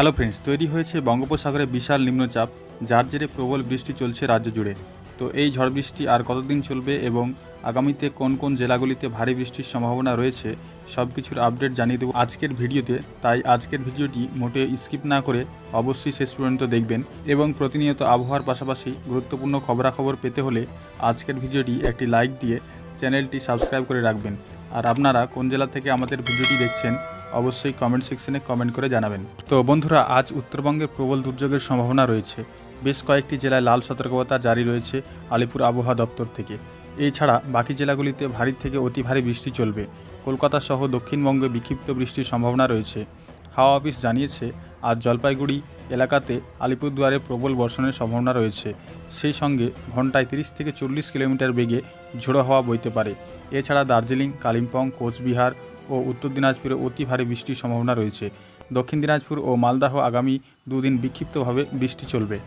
Hello friends তৈরি হয়েছে বঙ্গোপসাগরে বিশাল নিম্নচাপ, যার জেরে প্রবল বৃষ্টি চলছে রাজ্য জুড়ে। তো এই ঝড় বৃষ্টি আর কতদিন চলবে এবং আগামীতে কোন কোন জেলাগুলিতে ভারী বৃষ্টির সম্ভাবনা রয়েছে সব কিছুর আপডেট জানিয়ে দেবো আজকের ভিডিওতে। তাই আজকের ভিডিওটি মোটে স্কিপ না করে অবশ্যই শেষ পর্যন্ত দেখবেন এবং প্রতিনিয়ত আবহাওয়ার পাশাপাশি গুরুত্বপূর্ণ খবরাখবর পেতে হলে আজকের ভিডিওটি একটি লাইক দিয়ে চ্যানেলটি সাবস্ক্রাইব করে রাখবেন। আর আপনারা কোন জেলা থেকে আমাদের ভিডিওটি দেখছেন অবশ্যই কমেন্ট সেকশনে কমেন্ট করে জানাবেন। তো বন্ধুরা, আজ উত্তরবঙ্গের প্রবল দুর্যোগের সম্ভাবনা রয়েছে। বেশ কয়েকটি জেলায় লাল সতর্কতা জারি রয়েছে আলিপুর আবহাওয়া দপ্তর থেকে। এছাড়া বাকি জেলাগুলিতে ভারী থেকে অতি ভারী বৃষ্টি চলবে। কলকাতা সহ দক্ষিণবঙ্গে বিক্ষিপ্ত বৃষ্টির সম্ভাবনা রয়েছে। হাওয়া অফিস জানিয়েছে, আজ জলপাইগুড়ি এলাকাতে আলিপুরদুয়ারে প্রবল বর্ষণের সম্ভাবনা রয়েছে। সেই সঙ্গে ঘন্টায় তিরিশ থেকে চল্লিশ কিলোমিটার বেগে ঝোড়ো হাওয়া বইতে পারে। এছাড়া দার্জিলিং, কালিম্পং, কোচবিহার ও উত্তর দিনাজপুরে অতি ভারী বৃষ্টির সম্ভাবনা রয়েছে। দক্ষিণ দিনাজপুর ও মালদাহ আগামী দুদিন বিক্ষিপ্তভাবে বৃষ্টি চলবে।